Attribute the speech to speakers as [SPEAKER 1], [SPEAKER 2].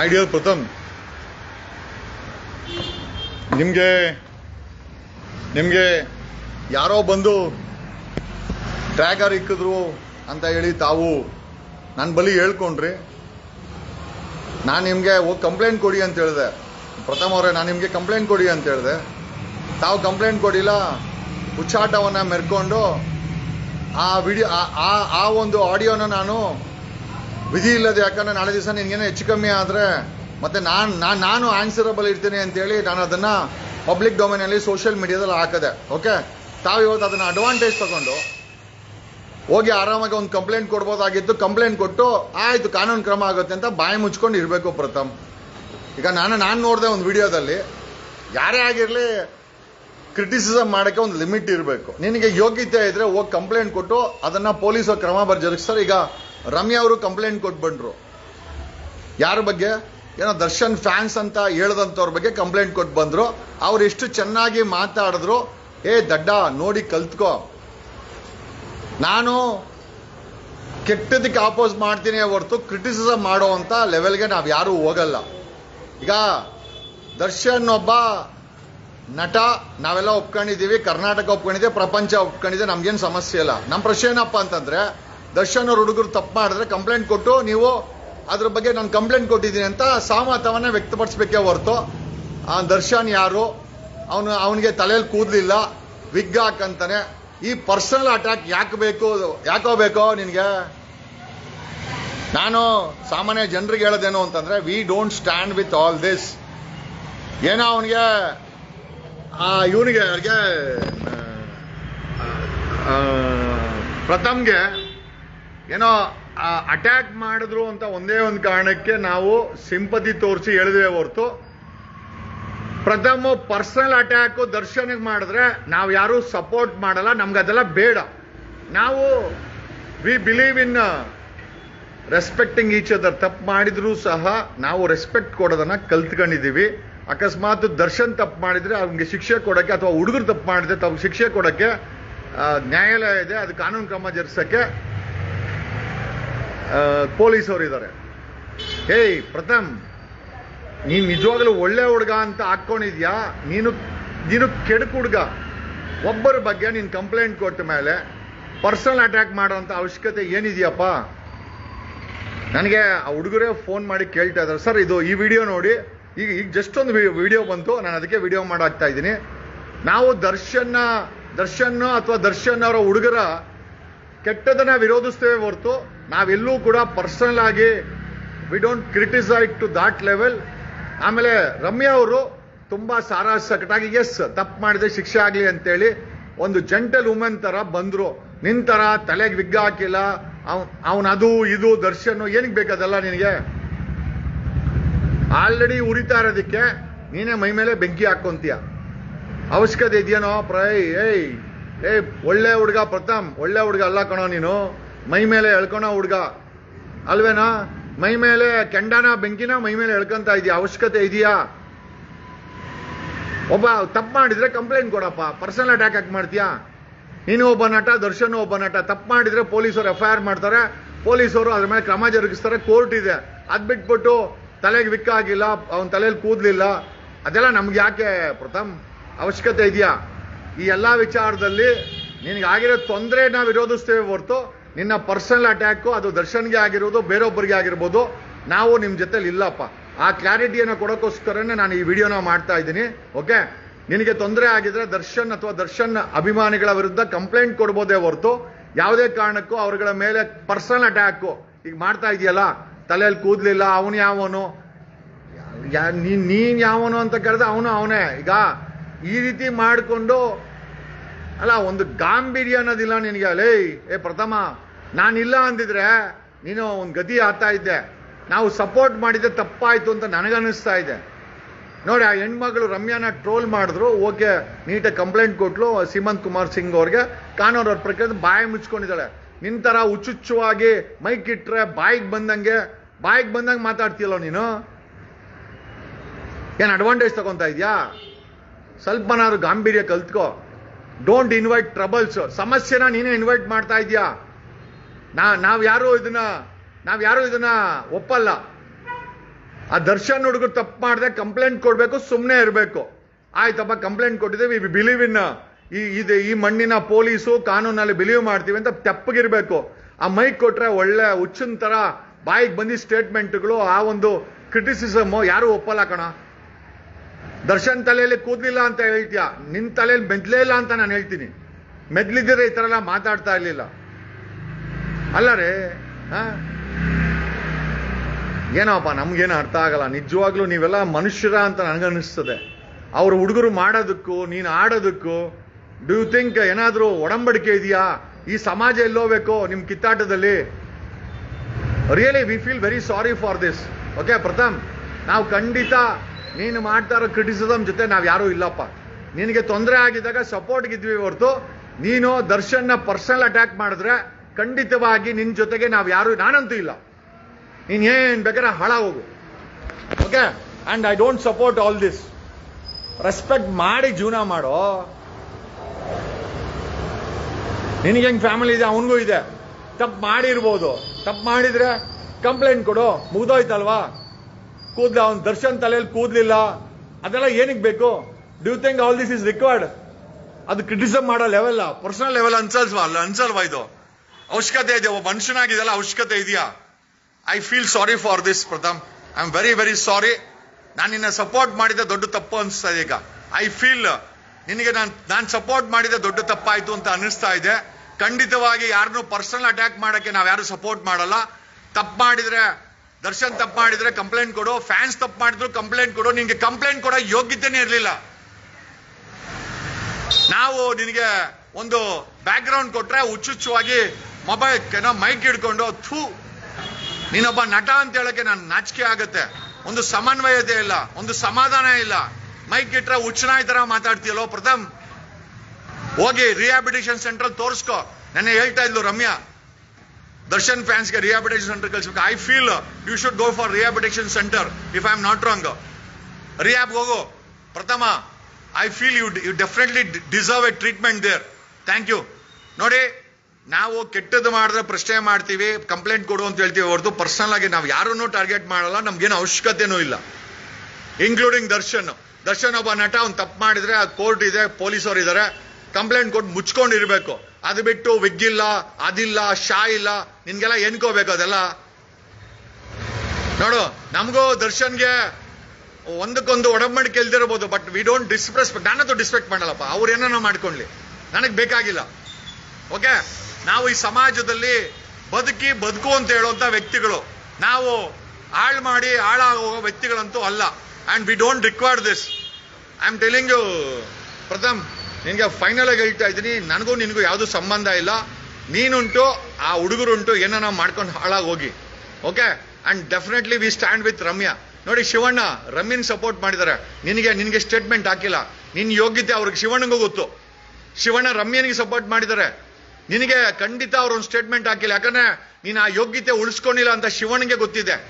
[SPEAKER 1] My dear ಪ್ರಥಮ್ ನಿಮಗೆ ನಿಮಗೆ ಯಾರೋ ಬಂದು ಟ್ರ್ಯಾಗರ್ ಇಕ್ಕಿದ್ರು ಅಂತ ಹೇಳಿ ತಾವು ನನ್ನ ಬಳಿ ಹೇಳ್ಕೊಂಡ್ರಿ. ನಾನು ನಿಮಗೆ ಹೋಗಿ ಕಂಪ್ಲೇಂಟ್ ಕೊಡಿ ಅಂತ ಹೇಳಿದೆ. ಪ್ರಥಮ್ ಅವರೇ, ನಾನು ನಿಮಗೆ ಕಂಪ್ಲೇಂಟ್ ಕೊಡಿ ಅಂತ ಹೇಳಿದೆ. ತಾವು ಕಂಪ್ಲೇಂಟ್ ಕೊಡಿಲ್ಲ, ಹುಚ್ಚಾಟವನ್ನು ಮೆರ್ಕೊಂಡು ಆ ವಿಡಿಯೋ ಆ ಆ ಒಂದು ಆಡಿಯೋನ ನಾನು ವಿಧಿ ಇಲ್ಲದೆ ಯಾಕಂದ್ರೆ ನಾಳೆ ದಿವಸ ನಿನ್ಗೇನೋ ಹೆಚ್ಚು ಕಮ್ಮಿ ಆದರೆ ಮತ್ತೆ ನಾನು ನಾನು ನಾನು ಆನ್ಸರಬಲ್ ಇರ್ತೀನಿ ಅಂತೇಳಿ ನಾನು ಅದನ್ನು ಪಬ್ಲಿಕ್ ಡೊಮೈನಲ್ಲಿ ಸೋಷಿಯಲ್ ಮೀಡಿಯಾದಲ್ಲಿ ಹಾಕಿದೆ ಓಕೆ ತಾವು ಇವತ್ತು ಅದನ್ನು ಅಡ್ವಾಂಟೇಜ್ ತಗೊಂಡು ಹೋಗಿ ಆರಾಮಾಗಿ ಒಂದು ಕಂಪ್ಲೇಂಟ್ ಕೊಡ್ಬೋದಾಗಿತ್ತು ಕಂಪ್ಲೇಂಟ್ ಕೊಟ್ಟು ಆಯ್ತು ಕಾನೂನು ಕ್ರಮ ಆಗುತ್ತೆ ಅಂತ ಬಾಯಿ ಮುಚ್ಕೊಂಡು ಇರಬೇಕು ಪ್ರಥಮ್. ಈಗ ನಾನು ನಾನು ನೋಡಿದೆ ಒಂದು ವಿಡಿಯೋದಲ್ಲಿ ಯಾರೇ ಆಗಿರಲಿ ಕ್ರಿಟಿಸಿಸಮ್ ಮಾಡೋಕ್ಕೆ ಒಂದು ಲಿಮಿಟ್ ಇರಬೇಕು. ನಿನಗೆ ಯೋಗ್ಯತೆ ಇದ್ರೆ ಹೋಗಿ ಕಂಪ್ಲೇಂಟ್ ಕೊಟ್ಟು ಅದನ್ನ ಪೊಲೀಸರು ಕ್ರಮ ಬರ್ ಜರುಗಿಸ್ತಾರೆ ಈಗ ರಮ್ಯಾ ಅವರು ಕಂಪ್ಲೇಂಟ್ ಕೊಟ್ಬಂಡ್ರು ಯಾರ ಬಗ್ಗೆ? ಏನೋ ದರ್ಶನ್ ಫ್ಯಾನ್ಸ್ ಅಂತ ಹೇಳ್ದಂಥವ್ರ ಬಗ್ಗೆ ಕಂಪ್ಲೇಂಟ್ ಕೊಟ್ಟು ಬಂದರು. ಅವ್ರು ಎಷ್ಟು ಚೆನ್ನಾಗಿ ಮಾತಾಡಿದ್ರು. ಏ ದಡ್ಡ, ನೋಡಿ ಕಲ್ತ್ಕೋ. ನಾನು ಕೆಟ್ಟದಕ್ಕೆ ಆಪೋಸ್ ಮಾಡ್ತೀನಿ ಹೊರತು ಕ್ರಿಟಿಸಿಸಮ್ ಮಾಡುವಂತ ಲೆವೆಲ್ಗೆ ನಾವು ಯಾರೂ ಹೋಗಲ್ಲ. ಈಗ ದರ್ಶನ್ ಒಬ್ಬ ನಟ, ನಾವೆಲ್ಲ ಒಪ್ಕೊಂಡಿದ್ದೀವಿ, ಕರ್ನಾಟಕ ಒಪ್ಕೊಂಡಿದೆ ಪ್ರಪಂಚ ಒಪ್ಕೊಂಡಿದೆ ನಮ್ಗೇನು ಸಮಸ್ಯೆ ಇಲ್ಲ. ನಮ್ಮ ಪ್ರಶ್ನೆ ಏನಪ್ಪ ಅಂತಂದ್ರೆ ದರ್ಶನ್ ಅವ್ರ ಹುಡುಗರು ತಪ್ಪು ಮಾಡಿದ್ರೆ ಕಂಪ್ಲೇಂಟ್ ಕೊಟ್ಟು ನೀವು ಅದ್ರ ಬಗ್ಗೆ ನಾನು ಕಂಪ್ಲೇಂಟ್ ಕೊಟ್ಟಿದ್ದೀನಿ ಅಂತ ಸಹಮತವನ್ನ ವ್ಯಕ್ತಪಡಿಸ್ಬೇಕೇ ಹೊರತು. ಆ ದರ್ಶನ್ ಯಾರು? ಅವನು ಅವನಿಗೆ ತಲೆಯಲ್ಲಿ ಕೂದಲಿಲ್ಲ ವಿಗ್ ಹಾಕಂತಾನೆ. ಈ ಪರ್ಸನಲ್ ಅಟ್ಯಾಕ್ ಯಾಕೆ ಬೇಕು? ಯಾಕೋ ಬೇಕೋ ನಿನಗೆ? ನಾನು ಸಾಮಾನ್ಯ ಜನರಿಗೆ ಹೇಳೋದೇನು ಅಂತಂದ್ರೆ we don't stand with all this ಏನೋ ಅವನಿಗೆ ಇವನಿಗೆ ಅವ್ರಿಗೆ ಪ್ರಥಮ್ಗೆ ಏನೋ ಅಟ್ಯಾಕ್ ಮಾಡಿದ್ರು ಅಂತ ಒಂದೇ ಒಂದು ಕಾರಣಕ್ಕೆ ನಾವು ಸಿಂಪತಿ ತೋರಿಸಿ ಹೇಳಿದ್ವಿ ಹೊರತು. ಪ್ರಥಮ ಪರ್ಸನಲ್ ಅಟ್ಯಾಕ್ ದರ್ಶನಿಗೆ ಮಾಡಿದ್ರೆ ನಾವು ಯಾರು ಸಪೋರ್ಟ್ ಮಾಡಲ್ಲ, ನಮ್ಗೆ ಅದೆಲ್ಲ ಬೇಡ. ನಾವು we believe in respecting each other ತಪ್ಪು ಮಾಡಿದ್ರು ಸಹ ನಾವು ರೆಸ್ಪೆಕ್ಟ್ ಕೊಡೋದನ್ನ ಕಲ್ತ್ಕೊಂಡಿದ್ದೀವಿ. ಅಕಸ್ಮಾತ್ ದರ್ಶನ್ ತಪ್ಪು ಮಾಡಿದ್ರೆ ಅವ್ನಿಗೆ ಶಿಕ್ಷೆ ಕೊಡೋಕ್ಕೆ ಅಥವಾ ಹುಡುಗರು ತಪ್ಪು ಮಾಡಿದ್ರೆ ತಮ್ಮ ಶಿಕ್ಷೆ ಕೊಡೋಕ್ಕೆ ನ್ಯಾಯಾಲಯ ಇದೆ, ಅದು ಕಾನೂನು ಕ್ರಮ ಜರುಗಿಸಕ್ಕೆ ಪೊಲೀಸರು ಇದ್ದಾರೆ ಹೇಯ್, ಪ್ರಥಮ್, ನೀನು ನಿಜವಾಗ್ಲೂ ಒಳ್ಳೆ ಹುಡುಗ ಅಂತ ಹಾಕ್ಕೊಂಡಿದ್ಯಾ ನೀನು ನೀನು ಕೆಡಕ್ ಹುಡುಗ. ಒಬ್ಬರ ಬಗ್ಗೆ ನೀನು ಕಂಪ್ಲೇಂಟ್ ಕೊಟ್ಟ ಮೇಲೆ ಪರ್ಸನಲ್ ಅಟ್ಯಾಕ್ ಮಾಡೋಂಥ ಅವಶ್ಯಕತೆ ಏನಿದೆಯಪ್ಪ? ನನಗೆ ಆ ಹುಡುಗರೇ ಫೋನ್ ಮಾಡಿ ಕೇಳ್ತಾ ಇದ್ದಾರೆ. ಸರ್, ಇದು ಈ ವಿಡಿಯೋ ನೋಡಿ. ಈಗ ಈಗ ಜಸ್ಟ್ ಒಂದು ವಿಡಿಯೋ ಬಂತು. ನಾನು ಅದಕ್ಕೆ ವಿಡಿಯೋ ಮಾಡಾಕ್ತಾ ಇದ್ದೀನಿ. ನಾವು ದರ್ಶನ್ನ ದರ್ಶನ್ ಅಥವಾ ದರ್ಶನ್ ಅವರ ಹುಡುಗರ ಕೆಟ್ಟದನ್ನ ವಿರೋಧಿಸ್ತೇವೆ ಹೊರತು ನಾವೆಲ್ಲೂ ಕೂಡ ಪರ್ಸನಲ್ ಆಗಿ we don't criticised to that level ಆಮೇಲೆ ರಮ್ಯಾ ಅವರು ತುಂಬಾ ಸಾರಾ ಸಕಟಾಗಿ ಎಸ್ ತಪ್ಪು ಮಾಡಿದೆ, ಶಿಕ್ಷೆ ಆಗಲಿ ಅಂತೇಳಿ ಒಂದು ಜಂಟಲ್ ವುಮೆನ್ ತರ ಬಂದ್ರು. ನಿನ್ ತರ ತಲೆಗೆ ವಿಗ್ ಹಾಕಿಲ್ಲ. ಅವನ್ ಅದು, ಇದು, ದರ್ಶನ್ ಏನಕ್ಕೆ ಬೇಕದಲ್ಲ ನಿನಗೆ? ಆಲ್ರೆಡಿ ಉರಿತಾ ಇರೋದಕ್ಕೆ ನೀನೇ ಮೈ ಮೇಲೆ ಬೆಂಕಿ ಹಾಕೊಂತೀಯ. ಅವಶ್ಯಕತೆ ಇದೆಯೇನೋ ಪ್ರೈ, ಏಯ್ ಏಯ್, ಒಳ್ಳೆ ಹುಡುಗ ಪ್ರಥಮ್, ಒಳ್ಳೆ ಹುಡುಗ ಅಲ್ಲ ಕಣೋ ನೀನು. ಮೈ ಮೇಲೆ ಎಳ್ಕೊಳೋ ಹುಡುಗ. ಅಲ್ವೇನಾ? ಮೈ ಮೇಲೆ ಕೆಂಡನ, ಬೆಂಕಿನ ಮೈ ಮೇಲೆ ಎಳ್ಕೊಂತ ಇದೆಯಾ, ಅವಶ್ಯಕತೆ ಇದೆಯಾ? ಒಬ್ಬ ತಪ್ಪು ಮಾಡಿದ್ರೆ ಕಂಪ್ಲೇಂಟ್ ಕೊಡಪ್ಪ ಪರ್ಸನಲ್ ಅಟ್ಯಾಕ್ ಯಾಕೆ ಮಾಡ್ತೀಯಾ? ನೀನು ಒಬ್ಬ ನಟ, ದರ್ಶನ್ ಒಬ್ಬ ನಟ, ತಪ್ಪು ಮಾಡಿದ್ರೆ ಪೊಲೀಸರು ಎಫ್ ಐ ಆರ್ ಮಾಡ್ತಾರೆ ಪೊಲೀಸರು ಅದ್ರ ಮೇಲೆ ಕ್ರಮ ಜರುಗಿಸ್ತಾರೆ ಕೋರ್ಟ್ ಇದೆ. ಅದ್ ಬಿಟ್ಬಿಟ್ಟು ತಲೆಗೆ ವಿಕ್ ಆಗಿಲ್ಲ, ಅವನ ತಲೆಯಲ್ಲಿ ಕೂದಲಿಲ್ಲ, ಅದೆಲ್ಲ ನಮ್ಗೆ ಯಾಕೆ ಪ್ರಥಮ್? ಅವಶ್ಯಕತೆ ಇದೆಯಾ? ಈ ಎಲ್ಲ ವಿಚಾರದಲ್ಲಿ ನಿನಗಾಗಿರೋ ತೊಂದರೆ ನಾವು ವಿರೋಧಿಸ್ತೇವೆ ಹೊರತು ನಿನ್ನ ಪರ್ಸನಲ್ ಅಟ್ಯಾಕು, ಅದು ದರ್ಶನ್ಗೆ ಆಗಿರೋದು, ಬೇರೊಬ್ಬರಿಗೆ ಆಗಿರ್ಬೋದು, ನಾವು ನಿಮ್ಮ ಜೊತೆಲಿ ಇಲ್ಲಪ್ಪ. ಆ ಕ್ಲಾರಿಟಿಯನ್ನು ಕೊಡೋಕ್ಕೋಸ್ಕರನೇ ನಾನು ಈ ವಿಡಿಯೋನ ಮಾಡ್ತಾ ಇದ್ದೀನಿ, ಓಕೆ? ನಿನಗೆ ತೊಂದರೆ ಆಗಿದ್ರೆ ದರ್ಶನ್ ಅಥವಾ ದರ್ಶನ್ ಅಭಿಮಾನಿಗಳ ವಿರುದ್ಧ ಕಂಪ್ಲೇಂಟ್ ಕೊಡ್ಬೋದೇ ಹೊರತು, ಯಾವುದೇ ಕಾರಣಕ್ಕೂ ಅವರುಗಳ ಮೇಲೆ ಪರ್ಸನಲ್ ಅಟ್ಯಾಕು. ಈಗ ಮಾಡ್ತಾ ಇದೆಯಲ್ಲ ತಲೆಯಲ್ಲಿ ಕೂದಲಿಲ್ಲ, ಅವನು ಯಾವನು? ನೀನ್ ಯಾವನು ಅಂತ ಕೇಳಿದ್ರೆ ಅವನು ಅವನೇ. ಈಗ ಈ ರೀತಿ ಮಾಡಿಕೊಂಡು ಅಲ್ಲ, ಒಂದು ಗಾಂಭೀರ್ಯ ಅನ್ನೋದಿಲ್ಲ ನಿನಗೆ. ಅಲೇ ಏ ಪ್ರಥಮ, ನಾನಿಲ್ಲ ಅಂದಿದ್ರೆ ನೀನು ಒಂದು ಗತಿ ಆಗ್ತಾ ಇದ್ದೆ. ನಾವು ಸಪೋರ್ಟ್ ಮಾಡಿದ್ದೆ ತಪ್ಪಾಯ್ತು ಅಂತ ನನಗನ್ನಿಸ್ತಾ ಇದೆ. ನೋಡಿ, ಆ ಹೆಣ್ಮಗಳು ರಮ್ಯಾನ ಟ್ರೋಲ್ ಮಾಡಿದ್ರು. ಓಕೆ, ನೀಟಾಗಿ ಕಂಪ್ಲೇಂಟ್ ಕೊಟ್ಲು. ಸೀಮಂತ್ ಕುಮಾರ್ ಸಿಂಗ್ ಅವ್ರಿಗೆ. ಕಾನೂರು ಅವ್ರ ಪ್ರಕಾರ ಬಾಯಿ ಮುಚ್ಕೊಂಡಿದ್ದಾಳೆ. ನಿನ್ ತರ ಹುಚ್ಚುಚ್ಚುವಾಗಿ ಮೈಕ್ ಇಟ್ಟರೆ ಬಾಯಿಗೆ ಬಂದಂಗೆ ಬಾಯಿಗೆ ಬಂದಂಗೆ ಮಾತಾಡ್ತೀಯಲ್ಲ ನೀನು? ಏನು ಅಡ್ವಾಂಟೇಜ್ ತಗೊತಾ ಇದೆಯಾ? ಸ್ವಲ್ಪನಾದ್ರು ಗಾಂಭೀರ್ಯ ಕಲ್ತ್ಕೋ. ಡೋಂಟ್ ಇನ್ವೈಟ್ ಟ್ರಬಲ್ಸ್ ಸಮಸ್ಯೆನ ನೀನೇ ಇನ್ವೈಟ್ ಮಾಡ್ತಾ ಇದೀಯಾ ನಾ, ನಾವು ಯಾರು ಇದನ್ನ, ನಾವು ಯಾರು ಇದನ್ನ ಒಪ್ಪಲ್ಲ. ಆ ದರ್ಶನ್ ಹುಡುಗರು ತಪ್ಪು ಮಾಡಿದೆ ಕಂಪ್ಲೇಂಟ್ ಕೊಡಬೇಕು ಸುಮ್ಮನೆ ಇರಬೇಕು. ಆಯ್ತಪ್ಪ ಕಂಪ್ಲೇಂಟ್ ಕೊಟ್ಟಿದ್ದೀವಿ ವಿ ಬಿಲೀವ್ ಇನ್ ಈ, ಇದು, ಈ ಮಣ್ಣಿನ ಪೊಲೀಸು ಕಾನೂನಲ್ಲಿ ಬಿಲೀವ್ ಮಾಡ್ತೀವಿ ಅಂತ ತೆಪ್ಪಗಿರಬೇಕು. ಆ ಮೈಕ್ ಕೊಟ್ರೆ ಒಳ್ಳೆ ಹುಚ್ಚಿನ ತರ ಬಾಯಿಗೆ ಬಂದಿ ಸ್ಟೇಟ್ಮೆಂಟ್ಗಳು ಆ ಒಂದು ಕ್ರಿಟಿಸಿಸಮ್ ಯಾರು ಒಪ್ಪಲ್ಲ ಕಣ. ದರ್ಶನ್ ತಲೆಯಲ್ಲಿ ಕೂದಲಿಲ್ಲ ಅಂತ ಹೇಳ್ತೀಯ? ನಿನ್ ತಲೆಯಲ್ಲಿ ಮೆದ್ಲೇ ಇಲ್ಲ ಅಂತ ನಾನು ಹೇಳ್ತೀನಿ. ಮೆದ್ಲಿದ್ದರೆ ಈ ತರ ಎಲ್ಲ ಮಾತಾಡ್ತಾ ಇರ್ಲಿಲ್ಲ. ಅಲ್ಲ ರೇ ಏನೋಪ್ಪ, ನಮ್ಗೇನು ಅರ್ಥ ಆಗಲ್ಲ. ನಿಜವಾಗ್ಲೂ ನೀವೆಲ್ಲ ಮನುಷ್ಯರ ಅಂತ ನನಗನ್ನಿಸ್ತದೆ. ಅವ್ರ ಹುಡುಗರು ಮಾಡೋದಕ್ಕೂ, ನೀನು ಆಡೋದಕ್ಕೂ ಡು ಯು ಥಿಂಕ್ ಏನಾದರೂ ಒಡಂಬಡಿಕೆ ಇದೆಯಾ? ಈ ಸಮಾಜ ಎಲ್ಲೋಬೇಕು ನಿಮ್ಮ ಕಿತ್ತಾಟದಲ್ಲಿ? Really we feel very sorry for this okay Pratham, ನಾವು ಖಂಡಿತ ನೀನು ಮಾಡ್ತಾ ಇರೋ ಕ್ರಿಟಿಸಿಸಮ್ ಜೊತೆ ನಾವು ಯಾರೂ ಇಲ್ಲಪ್ಪ. ನಿನಗೆ ತೊಂದರೆ ಆಗಿದ್ದಾಗ ಸಪೋರ್ಟ್ಗಿದ್ವಿ ಹೊರತು, ನೀನು ದರ್ಶನ್ನ ಪರ್ಸನಲ್ ಅಟ್ಯಾಕ್ ಮಾಡಿದ್ರೆ ಖಂಡಿತವಾಗಿ ನಿನ್ನ ಜೊತೆಗೆ ನಾವು ಯಾರು, ನಾನಂತೂ ಇಲ್ಲ. ನೀನ್ ಏನ್ ಬೇಕಾದ್ರೆ ಹಾಳ ಹೋಗು. Okay and I don't support all this respect ಮಾಡಿ ಜೀವನ ಮಾಡೋ. ನಿನಗೆ ಹೆಂಗೆ ಫ್ಯಾಮಿಲಿ ಇದೆ? ಅವನಿಗೂ ಇದೆ. ತಪ್ಪು ಮಾಡಿರ್ಬೋದು. ತಪ್ಪು ಮಾಡಿದ್ರೆ ಕಂಪ್ಲೇಂಟ್ ಕೊಡು. ಮುಗ್ದೋಯ್ತಲ್ವಾ? ಕೂದ್ಲ ಅವನ್ ದರ್ಶನ್ ತಲೆಯಲ್ಲಿ ಕೂದ್ಲಿಲ್ಲ, ಅದೆಲ್ಲ ಏನಕ್ಕೆ ಬೇಕು? Do think all this is required ಅದು ಕ್ರಿಟಿಸಮ್ ಮಾಡೋ ಲೆವೆಲ್ ಪರ್ಸನಲ್ ಲೆವೆಲ್ ಅನ್ಸಲ್ವಾ ಅಲ್ಲ ಅನ್ಸಲ್ವಾ ಇದು. ಅವಶ್ಯಕತೆ ಇದೆ, ಒಬ್ಬ ಮನುಷ್ಯನಾಗಿದೆಯಲ್ಲ, ಅವಶ್ಯಕತೆ ಇದೆಯಾ? I feel sorry for this Pratham I am very very sorry ನಾನು ನಿನ್ನ ಸಪೋರ್ಟ್ ಮಾಡಿದ ದೊಡ್ಡ ತಪ್ಪು ಅನಿಸ್ತಾ ಇದೆ ಈಗ. ಐ ಫೀಲ್ ನಿನಗೆ ನಾನು ನಾನು ಸಪೋರ್ಟ್ ಮಾಡಿದ ದೊಡ್ಡ ತಪ್ಪಾಯಿತು ಅಂತ ಅನಿಸ್ತಾ ಇದೆ. ಖಂಡಿತವಾಗಿ ಯಾರನ್ನೂ ಪರ್ಸನಲ್ ಅಟ್ಯಾಕ್ ಮಾಡೋಕ್ಕೆ ನಾವು ಯಾರು ಸಪೋರ್ಟ್ ಮಾಡಲ್ಲ. ತಪ್ಪು ಮಾಡಿದ್ರೆ ದರ್ಶನ್ ತಪ್ಪು ಮಾಡಿದ್ರೆ ಕಂಪ್ಲೇಂಟ್ ಕೊಡು, ಫ್ಯಾನ್ಸ್ ತಪ್ಪು ಮಾಡಿದ್ರು ಕಂಪ್ಲೇಂಟ್ ಕೊಡು, ನಿನ್ಗೆ ಕಂಪ್ಲೇಂಟ್ ಕೊಡೋ ಯೋಗ್ಯತೆನೇ ಇರಲಿಲ್ಲ. ನಾವು ನಿನಗೆ ಒಂದು ಬ್ಯಾಕ್ ಗ್ರೌಂಡ್ ಕೊಟ್ರೆ ಹುಚ್ಚುಚ್ಚುವಾಗಿ ಮೊಬೈಲ್ ಏನೋ ಮೈಕ್ ಹಿಡ್ಕೊಂಡು ಥೂ, ನೀನೊಬ್ಬ ನಟ ಅಂತ ಹೇಳಕ್ಕೆ ನಾನು ನಾಚಿಕೆ ಆಗುತ್ತೆ. ಒಂದು ಸಮನ್ವಯತೆ ಇಲ್ಲ, ಒಂದು ಸಮಾಧಾನ ಇಲ್ಲ. ಮೈಕ್ ಇಟ್ರೆ ಹುಚ್ಚನಾಯ್ ತರ ಮಾತಾಡ್ತೀಯಲ್ಲೋ ಪ್ರಥಮ್. ಹೋಗಿ ರಿಹಾಬಿಟೇಷನ್ ಸೆಂಟರ್ ತೋರಿಸ್ಕೋ. ನೆನ್ನೆ ಹೇಳ್ತಾ ಇದ್ಲು ರಮ್ಯಾ ದರ್ಶನ್ ಫ್ಯಾನ್ಸ್ಗೆ ರಿಹಾಬಿಟೇಷನ್ ಸೆಂಟರ್ ಕಳಿಸ್ಬೇಕು. I feel you should go for rehabilitation centre if I am not wrong rehab ಹೋಗು. Pratham I feel you you definitely deserve a treatment there thank you ನೋಡಿ, ನಾವು ಕೆಟ್ಟದ್ದು ಮಾಡಿದ್ರೆ ಪ್ರಶ್ನೆ ಮಾಡ್ತೀವಿ ಕಂಪ್ಲೇಂಟ್ ಕೊಡು ಅಂತ ಹೇಳ್ತೀವಿ. ಹೊರತು ಪರ್ಸನಲ್ ಆಗಿ ನಾವು ಯಾರನ್ನೂ ಟಾರ್ಗೆಟ್ ಮಾಡಲ್ಲ, ನಮ್ಗೇನು ಅವಶ್ಯಕತೆನೂ ಇಲ್ಲ. ಇನ್ಕ್ಲೂಡಿಂಗ್ ದರ್ಶನ್. ದರ್ಶನ್ ಒಬ್ಬ ನಟ, ಅವ್ನು ತಪ್ಪು ಮಾಡಿದ್ರೆ ಕೋರ್ಟ್ ಇದೆ ಪೊಲೀಸರು ಇದ್ದಾರೆ ಕಂಪ್ಲೇಂಟ್ ಕೊಟ್ಟು ಮುಚ್ಕೊಂಡಿರ್ಬೇಕು. ಅದು ಬಿಟ್ಟು ವಿಗ್ಗಿಲ್ಲ, ಅದಿಲ್ಲ, ಶಾ ಇಲ್ಲ. ನಿನ್ಗೆಲ್ಲ ಎನ್ಕೋಬೇಕು ಅದೆಲ್ಲ. ನೋಡು, ನಮಗೂ ದರ್ಶನ್ಗೆ ಒಂದಕ್ಕೊಂದು ಒಡಂಬಡಿಕೆ ಇಲ್ದಿರಬಹುದು ಬಟ್ ವಿ ಡೋಂಟ್ ಡಿಸ್ರೆಸ್ಪೆಕ್ಟ್ ನಾನಂತೂ ಡಿಸ್ಪೆಕ್ಟ್ ಮಾಡಲ್ಲಪ್ಪ. ಅವ್ರು ಏನನ್ನ ಮಾಡ್ಕೊಳ್ಳಿ. ನನಗೆ ಬೇಕಾಗಿಲ್ಲ. ಓಕೆ ನಾವು ಈ ಸಮಾಜದಲ್ಲಿ ಬದುಕಿ ಬದುಕು ಅಂತ ಹೇಳುವಂತ ವ್ಯಕ್ತಿಗಳು. ನಾವು ಹಾಳು ಮಾಡಿ ಹಾಳಾಗೋ ವ್ಯಕ್ತಿಗಳಂತೂ ಅಲ್ಲ. And we don't require this I am telling you Pratham ನಿನಗೆ ಫೈನಲ್ ಆಗಿ ಹೇಳ್ತಾ ಇದ್ದೀನಿ, ನನಗೂ ನಿನಗೂ ಯಾವುದು ಸಂಬಂಧ ಇಲ್ಲ. ನೀನುಂಟು, ಆ ಹುಡುಗರುಂಟು ಏನನ್ನ ಮಾಡ್ಕೊಂಡು ಹಾಳಾಗಿ ಹೋಗಿ. Okay and definitely we stand with Ramya. ನೋಡಿ ಶಿವಣ್ಣ, ರಮ್ಯನ್ ಸಪೋರ್ಟ್ ಮಾಡಿದ್ದಾರೆ ನಿನಗೆ ನಿನಗೆ ಸ್ಟೇಟ್ಮೆಂಟ್ ಹಾಕಿಲ್ಲ. ನಿನ್ನ ಯೋಗ್ಯತೆ ಅವ್ರಿಗೆ ಶಿವಣ್ಣಗೂ ಗೊತ್ತು. ಶಿವಣ್ಣ ರಮ್ಯನಿಗೆ ಸಪೋರ್ಟ್ ಮಾಡಿದ್ದಾರೆ ನಿನಗೆ ಖಂಡಿತ ಅವ್ರೊಂದು ಸ್ಟೇಟ್ಮೆಂಟ್ ಹಾಕಿಲ್ಲ. ಯಾಕಂದ್ರೆ ನೀನು ಆ ಯೋಗ್ಯತೆ ಉಳಿಸ್ಕೊಂಡಿಲ್ಲ ಅಂತ ಶಿವಣ್ಣಗೆ ಗೊತ್ತಿದೆ.